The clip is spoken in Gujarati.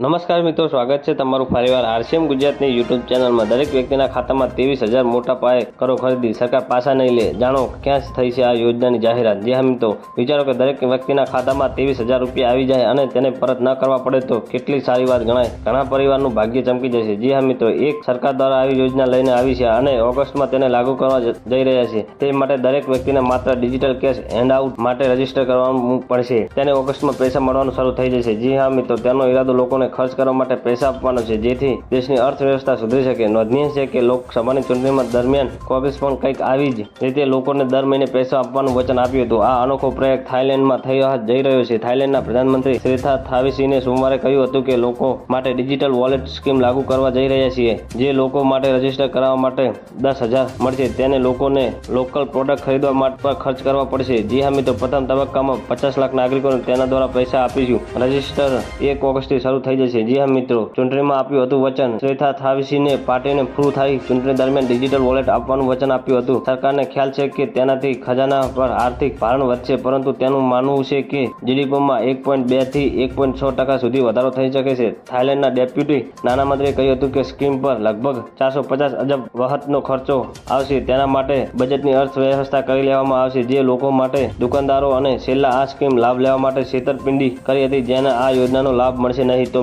નમસ્કાર મિત્રો, સ્વાગત છે તમારું ફરીવાર આરસીએમ ગુજરાતની યુટ્યુબ ચેનલમાં. દરેક વ્યક્તિના ખાતામાં ત્રેવીસ હજાર મોટા પાયે કરો ખરીદી, સરકાર પાછા નહીં લે. જાણો ક્યાં થઈ છે આ યોજનાની જાહેરાત. જે મિત્રો, વિચારો કે દરેક વ્યક્તિના ખાતામાં ત્રેવીસ હજાર રૂપિયા આવી જાય અને તેને પરત ન કરવા પડે તો કેટલી સારી વાત ગણાય. ઘણા પરિવારનું ભાગ્ય ચમકી જશે. જી હા મિત્રો, એક સરકાર દ્વારા આવી યોજના લઈને આવી છે અને ઓગસ્ટમાં તેને લાગુ કરવા જઈ રહ્યા છે. તે માટે દરેક વ્યક્તિને માત્ર ડિજિટલ કેશ હેન્ડઆઉટ માટે રજિસ્ટર કરવાનું પડશે. તેને ઓગસ્ટમાં પૈસા મળવાનું શરૂ થઈ જશે. જી હા મિત્રો તેનો ઈરાદો લોકોને ખર્ચ કરવા માટે પૈસા આપવાનો છે, જેથી દેશની અર્થવ્યવસ્થા સુધરી શકે. નોંધનીય છે કે લોકસભાની ચૂંટણીમાં દરમિયાન કોંગ્રેસ પણ કંઈક આવી જ રીતે લોકોને દર મહિને પૈસા આપવાનું વચન આપ્યું હતું. આ અનોખો પ્રયોગ થાઇલેન્ડમાં થઈ જઈ રહ્યો છે. થાઇલેન્ડના પ્રધાનમંત્રી શ્રેથા થાવીસીને સોમવારે કહ્યું હતું કે લોકો માટે ડિજિટલ વોલેટ સ્કીમ લાગુ કરવા જઈ રહ્યા છીએ. જે લોકો માટે રજિસ્ટર કરાવવા માટે દસ હજાર મળશે, તેને લોકોને લોકલ પ્રોડક્ટ ખરીદવા માટે ખર્ચ કરવા પડશે. જી હા મિત્રો, પ્રથમ તબક્કામાં પચાસ લાખ નાગરિકોને તેના દ્વારા પૈસા આપીશું. રજિસ્ટર એક ઓગસ્ટથી શરૂ થઈ જશે જી હા મિત્રો. ચૂંટણીમાં આપ્યું હતું વચન. શ્રેથા થાવીસીને પાર્ટીને ફ્રૂ થઈ ચૂંટણી દરમિયાન ડિજિટલ વોલેટ આપવાનું વચન આપ્યું હતું. સરકારને ખ્યાલ છે કે તેનાથી ખજાના પર આર્થિક ભારણ વધશે, પરંતુ તેનું માનવું છે કે જીડીપીમાં એક પોઈન્ટ બેથી એક પોઈન્ટ છ ટકા સુધી વધારો થઈ શકે છે. થાઇલેન્ડના ડેપ્યુટી નાણામંત્રીએ કહ્યું હતું કે સ્કીમ પર લગભગ ચારસો પચાસ અજબ વહતનો ખર્ચો આવશે. તેના માટે બજેટની અર્થવ્યવસ્થા કરી લેવામાં આવશે, જે લોકો માટે દુકાનદારો અને છેલ્લા આ સ્કીમ લાભ લેવા માટે છેતરપિંડી કરી હતી. જેને આ યોજનાનો લાભ મળશે નહીં. તો